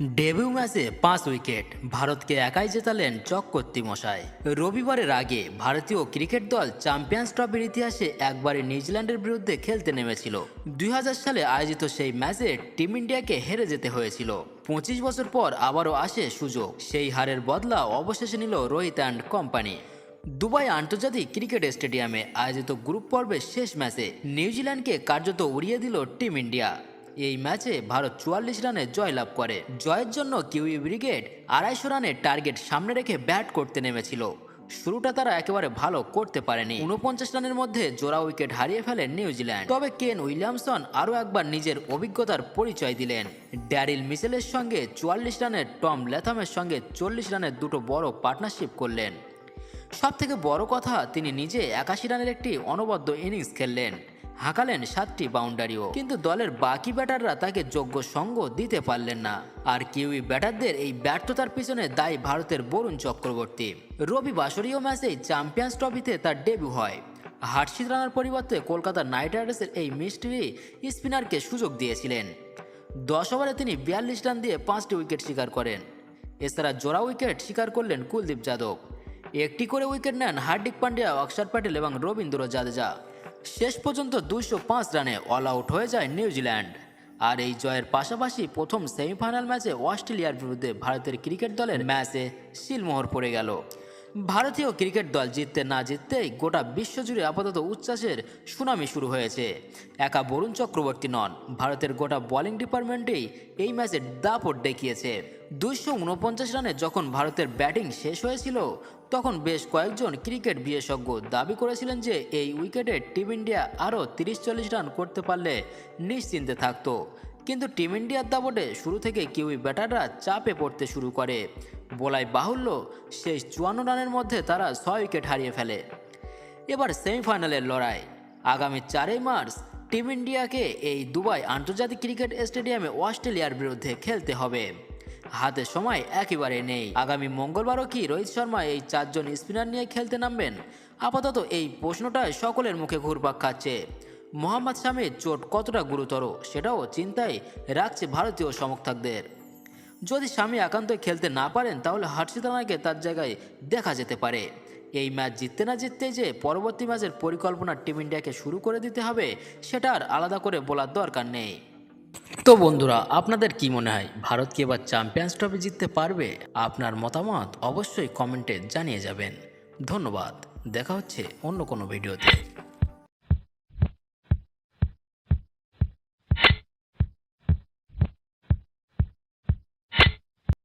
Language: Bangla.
ডেবিউ ম্যাচে পাঁচ উইকেট। ভারতকে একাই জেতালেন চক্রবর্তী মশাই। রবিবারের আগে ভারতীয় ক্রিকেট দল চ্যাম্পিয়ন্স ট্রফির ইতিহাসে একবারই নিউজিল্যান্ডের বিরুদ্ধে খেলতে নেমেছিল। দুই হাজার সালে আয়োজিত সেই ম্যাচে টিম ইন্ডিয়াকে হেরে যেতে হয়েছিল। পঁচিশ বছর পর আবারও আসে সুযোগ। সেই হারের বদলা অবশেষে নিল রোহিত অ্যান্ড কোম্পানি। দুবাই আন্তর্জাতিক ক্রিকেট স্টেডিয়ামে আয়োজিত গ্রুপ পর্বের শেষ ম্যাচে নিউজিল্যান্ডকে কার্যত উড়িয়ে দিল টিম ইন্ডিয়া। এই ম্যাচে ভারত চুয়াল্লিশ রানে জয়লাভ করে। জয়ের জন্য কিউই ব্রিগেড আড়াইশো রানের টার্গেট সামনে রেখে ব্যাট করতে নেমেছিল। শুরুটা তারা একেবারে ভালো করতে পারেনি। উনপঞ্চাশ রানের মধ্যে জোড়া উইকেট হারিয়ে ফেলেন নিউজিল্যান্ড। তবে কেন উইলিয়ামসন আরও একবার নিজের অভিজ্ঞতার পরিচয় দিলেন। ড্যারিল মিচেলের সঙ্গে চুয়াল্লিশ রানের টম লেথামের সঙ্গে চল্লিশ রানের দুটো বড় পার্টনারশিপ করলেন। সব থেকে বড় কথা, তিনি নিজে একাশি রানের একটি অনবদ্য ইনিংস খেললেন। হাঁকালেন সাতটি বাউন্ডারিও। কিন্তু দলের বাকি ব্যাটাররা তাকে যোগ্য সঙ্গ দিতে পারলেন না। আর কিউই ব্যাটারদের এই ব্যর্থতার পিছনে দায়ী ভারতের বরুণ চক্রবর্তী। রবি বাসরীয় ম্যাচেই চ্যাম্পিয়ন্স ট্রফিতে তার ডেবিউ হয়। হার্ষিত রানার পরিবর্তে কলকাতা নাইট রাইডার্সের এই মিস্ট্রি স্পিনারকে সুযোগ দিয়েছিলেন। দশ ওভারে তিনি বিয়াল্লিশ রান দিয়ে পাঁচটি উইকেট শিকার করেন। এছাড়া জোড়া উইকেট শিকার করলেন কুলদীপ যাদব। একটি করে উইকেট নেন হার্দিক পান্ডিয়া, অক্ষর প্যাটেল এবং রবীন্দ্র জাদেজা। শেষ পর্যন্ত দুশো পাঁচ রানে অল আউট হয়ে যায় নিউজিল্যান্ড। আর এই জয়ের পাশাপাশি প্রথম সেমিফাইনাল ম্যাচে অস্ট্রেলিয়ার বিরুদ্ধে ভারতের ক্রিকেট দলের ম্যাচে সিলমোহর পড়ে গেল। ভারতীয় ক্রিকেট দল জিততে না জিততেই গোটা বিশ্বজুড়ে আপাতত উচ্ছ্বাসের সুনামি শুরু হয়েছে। একা বরুণ চক্রবর্তী নন, ভারতের গোটা বোলিং ডিপার্টমেন্টেই এই ম্যাচে দাপট দেখিয়েছে। দুশো উনপঞ্চাশ রানে যখন ভারতের ব্যাটিং শেষ হয়েছিল, তখন বেশ কয়েকজন ক্রিকেট বিশেষজ্ঞ দাবি করেছিলেন যে এই উইকেটে টিম ইন্ডিয়া আরও তিরিশ চল্লিশ রান করতে পারলে নিশ্চিন্তে থাকতো। কিন্তু টিম ইন্ডিয়ার দাবটে শুরু থেকে কিউই ব্যাটাররা চাপে পড়তে শুরু করে। বলাই বাহুল্য, শেষ চুয়ান্ন রানের মধ্যে তারা ছয় উইকেট হারিয়ে ফেলে। এবার সেমিফাইনালের লড়াই। আগামী চারই মার্চ টিম ইন্ডিয়াকে এই দুবাই আন্তর্জাতিক ক্রিকেট স্টেডিয়ামে অস্ট্রেলিয়ার বিরুদ্ধে খেলতে হবে। হাতে সময় একেবারে নেই। আগামী মঙ্গলবারও কি রোহিত শর্মা এই চারজন স্পিনার নিয়ে খেলতে নামবেন? আপাতত এই প্রশ্নটাই সকলের মুখে ঘুরপাক খাচ্ছে। মোহাম্মদ শামির চোট কতটা গুরুতর সেটাও চিন্তায় রাখছে ভারতীয় সমর্থকদের। যদি স্বামী একান্তই খেলতে না পারেন, তাহলে হর্ষিত রানাকে তার জায়গায় দেখা যেতে পারে। এই ম্যাচ জিততে না জিততেই যে পরবর্তী ম্যাচের পরিকল্পনা টিম ইন্ডিয়াকে শুরু করে দিতে হবে, সেটা আর আলাদা করে বলার দরকার নেই। তো বন্ধুরা, আপনাদের কি মনে হয়, ভারত কি এবার চ্যাম্পিয়ন্স ট্রফি জিততে পারবে? আপনার মতামত অবশ্যই কমেন্টে জানিয়ে যাবেন। ধন্যবাদ। দেখা হচ্ছে অন্য কোনো ভিডিওতে।